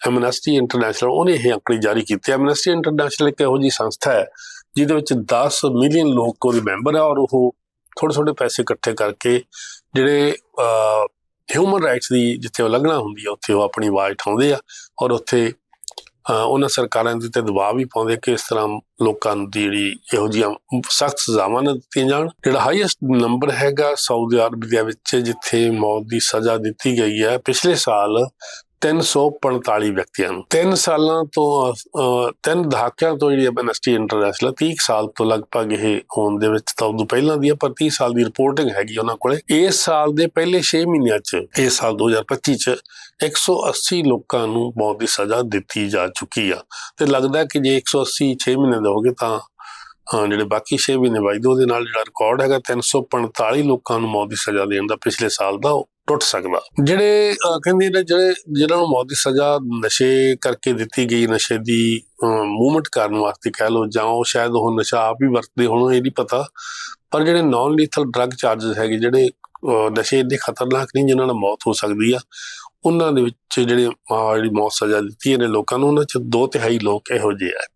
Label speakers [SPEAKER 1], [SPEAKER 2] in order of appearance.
[SPEAKER 1] Amnesty international ਉਹਨੇ ਇਹ ਅੰਕੜੇ ਜਾਰੀ ਕੀਤੇ ਐਮਨੈਸਟੀ ਇੰਟਰਨੈਸ਼ਨਲ ਇੱਕ ਇਹੋ ਜਿਹੀ ਸੰਸਥਾ ਹੈ, ਜਿਹਦੇ ਵਿੱਚ 10 ਮਿਲੀਅਨ ਲੋਕ ਉਹਦੇ ਮੈਂਬਰ ਆ ਔਰ ਉਹ ਥੋੜੇ ਥੋੜੇ ਪੈਸੇ ਇਕੱਠੇ ਕਰਕੇ ਜਿਹੜੇ ਹਿਊਮਨ ਰਾਈਟਸ ਦੀ ਜਿੱਥੇ ਉਲੰਘਣਾ ਹੁੰਦੀ ਹੈ ਉੱਥੇ ਉਹ ਆਪਣੀ ਆਵਾਜ਼ ਉਠਾਉਂਦੇ ਆ ਔਰ ਉੱਥੇ ਉਹਨਾਂ ਸਰਕਾਰਾਂ ਦੇ ਤੇ ਦਬਾਅ ਵੀ ਪਾਉਂਦੇ ਕਿ ਇਸ ਤਰ੍ਹਾਂ ਲੋਕਾਂ ਨੂੰ ਜਿਹੜੀ ਇਹੋ ਜਿਹੀਆਂ ਸਖਤ ਸਜ਼ਾਵਾਂ ਨਾ ਦਿੱਤੀਆਂ ਜਾਣ। ਜਿਹੜਾ ਹਾਈਐਸਟ ਨੰਬਰ ਹੈਗਾ ਸਾਊਦੀ ਅਰਬ ਦੇ ਵਿੱਚ, ਜਿੱਥੇ ਮੌਤ ਦੀ ਸਜ਼ਾ ਦਿੱਤੀ ਗਈ ਹੈ, ਪਿਛਲੇ ਸਾਲ 345 ਵਿਅਕਤੀਆਂ ਨੂੰ। 3 ਸਾਲਾਂ ਤੋਂ ਅਹ, ਤਿੰਨ ਦਹਾਕਿਆਂ ਤੋਂ ਜਿਹੜੀ ਐਮਨੈਸਟੀ ਇੰਟਰਨੈਸ਼ਨਲ 30 ਸਾਲ ਤੋਂ ਲਗਭਗ ਇਹ ਹੋਣ ਦੇ ਵਿੱਚ ਤਾਂ ਉਦੋਂ ਪਹਿਲਾਂ ਦੀ ਪਰ 30 ਸਾਲ ਦੀ ਰਿਪੋਰਟਿੰਗ ਹੈਗੀ ਉਹਨਾਂ ਕੋਲੇ। ਇਸ ਸਾਲ ਦੇ ਪਹਿਲੇ 6 ਮਹੀਨਿਆਂ 'ਚ ਇਸ ਸਾਲ 2025 'ਚ 180 ਲੋਕਾਂ ਨੂੰ ਮੌਤ ਦੀ ਸਜ਼ਾ ਦਿੱਤੀ ਜਾ ਚੁੱਕੀ ਆ। ਤੇ ਲੱਗਦਾ ਕਿ ਜੇ 180 6 ਮਹੀਨੇ ਦੇ ਹੋ ਗਏ ਤਾਂ ਜਿਹੜੇ ਬਾਕੀ 6 ਮਹੀਨੇ ਬਾਅਦ ਉਹਦੇ ਨਾਲ ਜਿਹੜਾ ਰਿਕਾਰਡ ਹੈਗਾ 345 ਲੋਕਾਂ ਨੂੰ ਮੌਤ ਦੀ ਸਜ਼ਾ ਦੇਣ ਦਾ ਪਿਛਲੇ ਸਾਲ ਦਾ ਉਹ ਟੁੱਟ ਸਕਦਾ। ਜਿਹੜੇ ਕਹਿੰਦੇ ਨੇ ਜਿਹੜੇ, ਜਿਹਨਾਂ ਨੂੰ ਮੌਤ ਦੀ ਸਜ਼ਾ ਨਸ਼ੇ ਕਰਕੇ ਦਿੱਤੀ ਗਈ, ਨਸ਼ੇ ਦੀ ਮੂਵਮੈਂਟ ਕਰਨ ਵਾਸਤੇ ਕਹਿ ਲਓ, ਜਾਂ ਉਹ ਸ਼ਾਇਦ ਉਹ ਨਸ਼ਾ ਆਪ ਹੀ ਵਰਤਦੇ ਹੋਣ, ਇਹ ਨਹੀਂ ਪਤਾ। ਪਰ ਜਿਹੜੇ ਨਾਨ ਲੀਥਲ ਡਰੱਗ ਚਾਰजेस ਹੈਗੇ, ਜਿਹੜੇ ਨਸ਼ੇ ਇੰਨੇ ਖਤਰਨਾਕ ਨਹੀਂ ਜਿਨ੍ਹਾਂ ਨਾਲ ਮੌਤ ਹੋ ਸਕਦੀ ਆ, ਉਹਨਾਂ ਦੇ ਵਿੱਚ ਜਿਹੜੇ ਜਿਹੜੀ ਮੌਤ ਸਜ਼ਾ ਦਿੱਤੀ ਇਹਨੇ ਲੋਕਾਂ ਨੂੰ, ਉਹਨਾਂ ਚ ਦੋ ਤਿਹਾਈ ਲੋਕ ਇਹੋ ਜਿਹੇ ਆ।